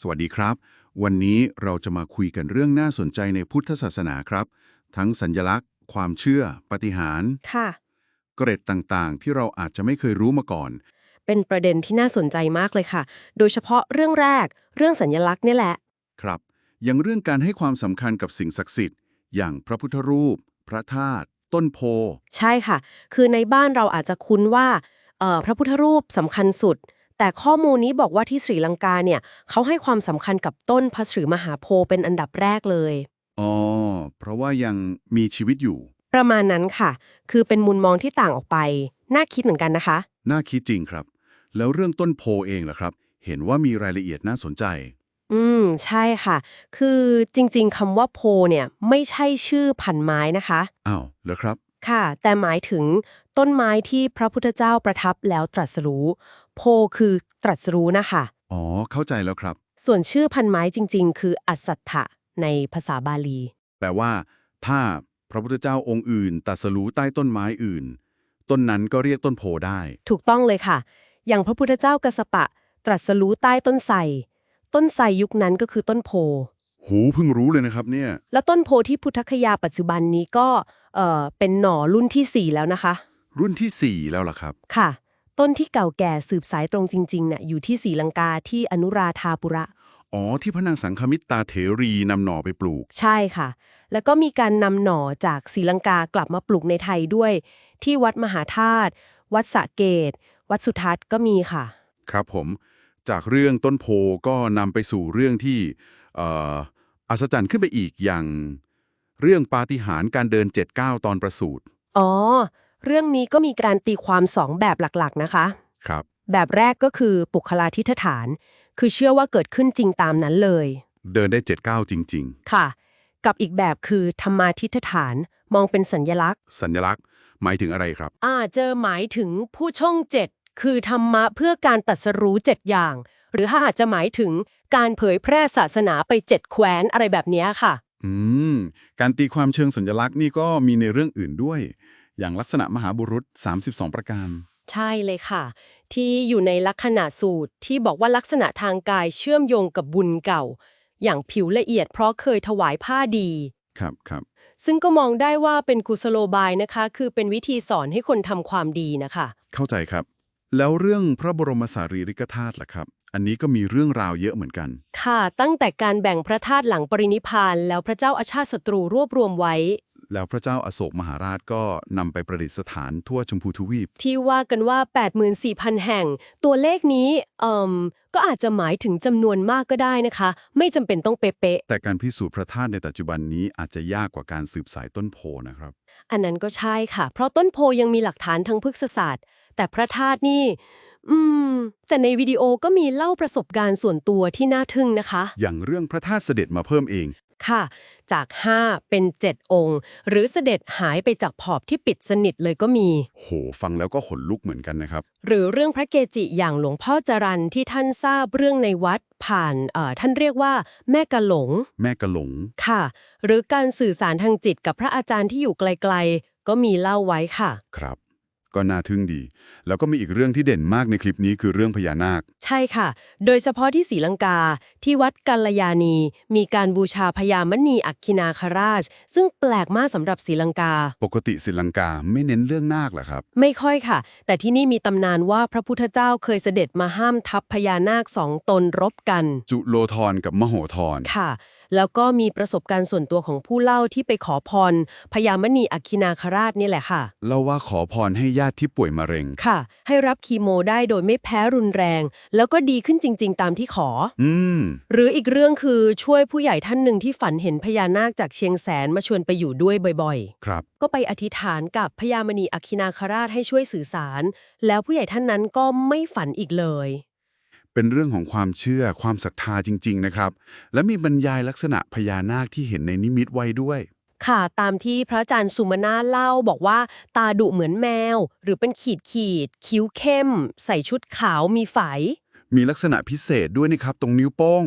สวัสดีครับ วันนี้เราจะมาคุยกันเรื่องน่าสนใจในพุทธศาสนาครับ ทั้งสัญญลักษณ์ ความเชื่อปาฏิหารย์ค่ะ เกร็ดต่างๆ ที่เราอาจจะไม่เคยรู้มาก่อน เป็นประเด็นที่น่าสนใจมากเลยค่ะ โดยเฉพาะเรื่องแรก เรื่องสัญญลักษณ์เนี่ยแหละ ครับ อย่างเรื่องการให้ความสำคัญกับสิ่งศักดิ์สิทธิ์ อย่างพระพุทธรูป พระธาตุ ต้นโพ ใช่ค่ะ คือในบ้านเราอาจจะคุ้นว่าเอ่อพระพุทธรูปสำคัญสุด แต่ข้อมูลนี้บอกว่าที่ศรีลังกาเนี่ยเขาให้ความสำคัญกับต้นพระศรีมหาโพธิ์เป็นอันดับแรกเลย อ๋อ เพราะว่ายังมีชีวิตอยู่ ประมาณนั้นค่ะ คือเป็นมุมมองที่ต่างออกไป น่าคิดเหมือนกันนะคะ น่าคิดจริงครับ แล้วเรื่องต้นโพเองล่ะครับ เห็นว่ามีรายละเอียดน่าสนใจ อืม ใช่ค่ะ คือจริงๆคำว่าโพธิ์เนี่ยไม่ใช่ชื่อพันไม้นะคะ อ้าวเหรอครับ ค่ะ แต่หมายถึงต้นไม้ที่พระพุทธเจ้าประทับแล้วตรัสรู้ โพคือตรัสรู้นะคะ อ๋อ เข้าใจแล้วครับ ส่วนชื่อพันไม้จริง ๆ คืออัสสัทธะในภาษาบาลี แปลว่า ถ้าพระพุทธเจ้าองค์อื่นตรัสรู้ใต้ต้นไม้อื่น ต้นนั้นก็เรียกต้นโพได้ ถูกต้องเลยค่ะ อย่างพระพุทธเจ้ากัสสปะ ตรัสรู้ใต้ต้นไทรต้นไทรยุคนั้นก็คือต้นโพ หูเพิ่งรู้เลยนะครับเนี่ย แล้วต้นโพที่พุทธคยาปัจจุบันนี้ก็ เอ่อเป็นหน่อรุ่นทีสี่4 แล้วนะคะ รุ่นที่สี่แล้วล่ะครับ ค่ะ ต้นที่เก่าแก่สืบสายตรงจริงๆน่ะอยู่ที่ศรีลังกาที่อนุราธาปุระ อ๋อ ที่พระนางสังฆมิตรตาเถรีนำหน่อไปปลูก ใช่ค่ะ แล้วก็มีการนำหน่อจากศรีลังกากลับมาปลูกในไทยด้วย ที่วัดมหาธาตุวัดสระเกต วัดสุทัศน์ก็มีค่ะ ครับผม จากเรื่องต้นโพก็นำไปสู่เรื่องที่เอ่ออัศจรรย์ขึ้นไปอีกอย่าง เรื่องปาฏิหาริย์การเดินเจ็ดก้าวตอนประสูติอ๋อ เรื่องนี้ก็มีการตีความสองแบบหลักๆนะคะ ครับ แบบแรกก็คือปุคลาธิฐาน คือเชื่อว่าเกิดขึ้นจริงตามนั้นเลย เดินได้เจ็ดก้าวจริง ค่ะ กับอีกแบบคือธรรมาทิฐฐานมองเป็นสัญญลักษณ์ ๆ สัญลักษณ์ หมายถึงอะไรครับอาจจะหมายถึงผู้ช่องเจ็ดคือธรรมะเพื่อการตัดสรู้เจ็ดอย่าง หรือถ้าอาจจะหมายถึงการเผยแพร่ศาสนาไปเจ็ดแคว้นอะไรแบบเนี้ยค่ะ อืม การตีความเชิงสัญลักษณ์นี่ก็มีในเรื่องอื่นด้วย อย่างลักษณะมหาบุรุษ 32 ประการ ใช่เลยค่ะ ที่อยู่ในลักษณะสูตรที่บอกว่าลักษณะทางกายเชื่อมโยงกับบุญเก่า อย่างผิวละเอียดเพราะเคยถวายผ้าดี ครับครับ ซึ่งก็มองได้ว่าเป็นกุศโลบายนะคะ คือเป็นวิธีสอนให้คนทำความดีนะคะ เข้าใจครับ แล้วเรื่องพระบรมสารีริกธาตุล่ะครับ อันนี้ก็มีเรื่องราวเยอะเหมือนกัน ค่ะตั้งแต่การแบ่งพระธาตุหลังปรินิพพานแล้วพระเจ้าอาชาติศัตรูรวบรวมไว้ แล้วพระเจ้าอาโศกมหาราชก็นำไปประดิษฐานทั่วชมพูทวีป ที่ว่ากันว่า 84,000 แห่ง ตัวเลขนี้เอ่มก็อาจจะหมายถึงจำนวนมากก็ได้นะคะ ไม่จำเป็นต้องเป๊ะแต่การพิสูจน์พระธาตุในปัจจุบันนี้อาจจะยากกว่าการสืบสายต้นโพนะครับ ๆอันนั้นก็ใช่ค่ะ เพราะต้นโพยังมีหลักฐานทางพฤกษศาสตร์ แต่พระธาตุนี่ อืม แต่ในวิดีโอก็มีเล่าประสบการณ์ส่วนตัวที่น่าทึ่งนะคะ อย่างเรื่องพระธาตุเสด็จมาเพิ่มเอง ค่ะ จาก 5 เป็น 7 องค์ หรือเสด็จหายไปจากขอบที่ปิดสนิทเลยก็มี โห ฟังแล้วก็ขนลุกเหมือนกันนะครับ หรือเรื่องพระเกจิอย่างหลวงพ่อจรันที่ท่านทราบเรื่องในวัดผ่านเอ่อท่านเรียกว่าแม่กะหลง แม่กะหลง ค่ะ หรือการสื่อสารทางจิตกับพระอาจารย์ที่อยู่ไกล ๆ ก็มีเล่าไว้ค่ะ ครับ ก็น่าทึ่งดี แล้วก็มีอีกเรื่องที่เด่นมากในคลิปนี้คือเรื่องพญานาค ใช่ค่ะ โดยเฉพาะที่ศรีลังกา ที่วัดกัลยาณี มีการบูชาพญามณีอัคคินาคราช ซึ่งแปลกมากสำหรับศรีลังกา ปกติศรีลังกาไม่เน้นเรื่องนาคเหรอครับ ไม่ค่อยค่ะ แต่ที่นี่มีตำนานว่าพระพุทธเจ้าเคยเสด็จมาห้ามทัพพญานาคสองตนรบกัน จุโลธรกับมโหธรค่ะแล้วก็มีประสบการณ์ส่วนตัวของผู้เล่าที่ไปขอพรพญามณีอัคคินาคราชนี่แหละค่ะ เล่าว่าขอพรให้ญาติที่ป่วยมะเร็ง ค่ะ ให้รับคีโมได้โดยไม่แพ้รุนแรง แล้วก็ดีขึ้นจริง ๆ ตามที่ขอ อืม หรืออีกเรื่องคือช่วยผู้ใหญ่ท่านหนึ่งที่ฝันเห็นพญานาคจากเชียงแสนมาชวนไปอยู่ด้วยบ่อยครับ ๆ ก็ไปอธิษฐานกับพญามณีอัคคินาคราชให้ช่วยสื่อสาร แล้วผู้ใหญ่ท่านนั้นก็ไม่ฝันอีกเลย เป็นเรื่องของความเชื่อความศรัทธาจริง ๆ นะครับ และมีบรรยายลักษณะพญานาคที่เห็นในนิมิตไว้ด้วย ค่ะตามที่พระอาจารย์สุมาณาเล่าบอกว่า ตาดุเหมือนแมว หรือเป็นขีดขีดๆคิ้วเข้ม ใส่ชุดขาวมีไฝมีลักษณะพิเศษด้วยนะครับ ตรงนิ้วโป้ง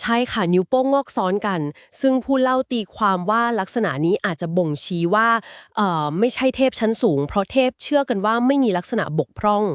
ใช่ค่ะนิ้วโป้งงอกซ้อนกัน ซึ่งผู้เล่าตีความว่าลักษณะนี้อาจจะบ่งชี้ว่าเอ่อไม่ใช่เทพชั้นสูง เพราะเทพเชื่อกันว่าไม่มีลักษณะบกพร่อง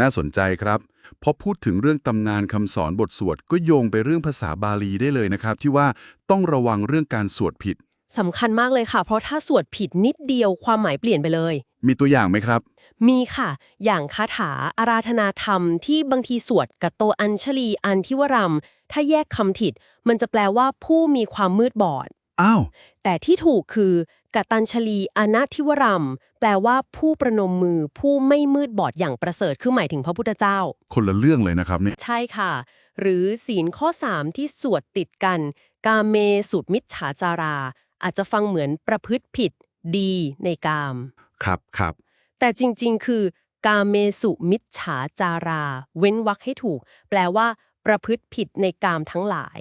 น่าสนใจครับ พอพูดถึงเรื่องตำนานคำสอนบทสวดก็โยงไปเรื่องภาษาบาลีได้เลยนะครับ ที่ว่าต้องระวังเรื่องการสวดผิดสำคัญมากเลยค่ะ เพราะถ้าสวดผิดนิดเดียวความหมายเปลี่ยนไปเลย มีตัวอย่างไหมครับ มีค่ะ อย่างคาถาอาราธนาธรรมที่บางทีสวดกัตโตอัญชลีอันทิวรัมถ้าแยกคำผิด มันจะแปลว่าผู้มีความมืดบอด อ้าว แต่ที่ถูกคือ กตัญชลีอนาทิวรัม แปลว่าผู้ประนมมือผู้ไม่มืดบอดอย่างประเสริฐคือหมายถึงพระพุทธเจ้า คนละเรื่องเลยนะครับเนี่ยใช่ค่ะ หรือศีลข้อ 3 ที่สวดติดกัน กาเมสุมิจฉาจารา อาจจะฟังเหมือนประพฤติผิด ดีในกาม ครับครับ แต่จริง ๆ คือกาเมสุมิจฉาจารา เว้นวรรคให้ถูก แปลว่า ประพฤติผิดในกามทั้งหลาย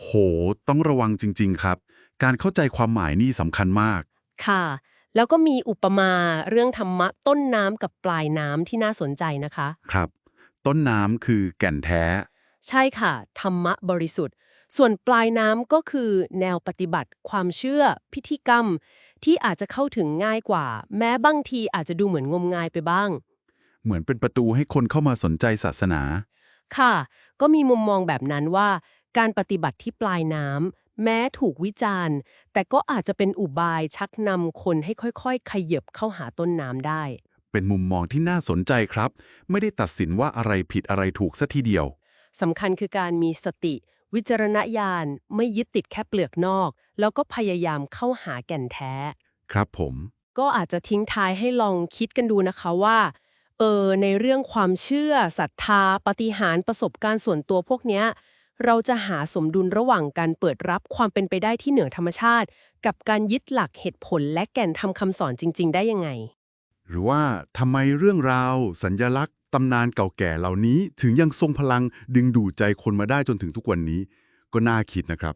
โห ต้องระวังจริง ๆ ครับ การเข้าใจความหมายนี่สำคัญมาก ค่ะ แล้วก็มีอุปมาเรื่องธรรมะต้นน้ำกับปลายน้ำที่น่าสนใจนะคะ ครับ ต้นน้ำคือแก่นแท้ ใช่ค่ะ ธรรมะบริสุทธิ์ ส่วนปลายน้ำก็คือแนวปฏิบัติ ความเชื่อ พิธีกรรม ที่อาจจะเข้าถึงง่ายกว่า แม้บางทีอาจจะดูเหมือนงมงายไปบ้าง เหมือนเป็นประตูให้คนเข้ามาสนใจศาสนา ค่ะ ก็มีมุมมองแบบนั้นว่า การปฏิบัติที่ปลายน้ำ แม้ถูกวิจารณ์ แต่ก็อาจจะเป็นอุบายชักนำคนให้ค่อยๆ ขยับเข้าหาต้นน้ำได้ เป็นมุมมองที่น่าสนใจครับ ไม่ได้ตัดสินว่าอะไรผิดอะไรถูกซะทีเดียวสำคัญคือการมีสติ วิจารณญาณไม่ยึดติดแค่เปลือกนอก แล้วก็พยายามเข้าหาแก่นแท้ ครับผม ก็อาจจะทิ้งท้ายให้ลองคิดกันดูนะคะว่าเออในเรื่องความเชื่อศรัทธาปฏิหารย์ประสบการณ์ส่วนตัวพวกเนี้ย เราจะหาสมดุลระหว่างการเปิดรับความเป็นไปได้ที่เหนือธรรมชาติ กับการยึดหลักเหตุผลและแก่นทำคำสอนจริง ๆ ได้ยังไง หรือว่าทำไมเรื่องราว สัญญลักษณ์ตำนานเก่าแก่เหล่านี้ถึงยังทรงพลังดึงดูดใจคนมาได้จนถึงทุกวันนี้ ก็น่าคิดนะครับ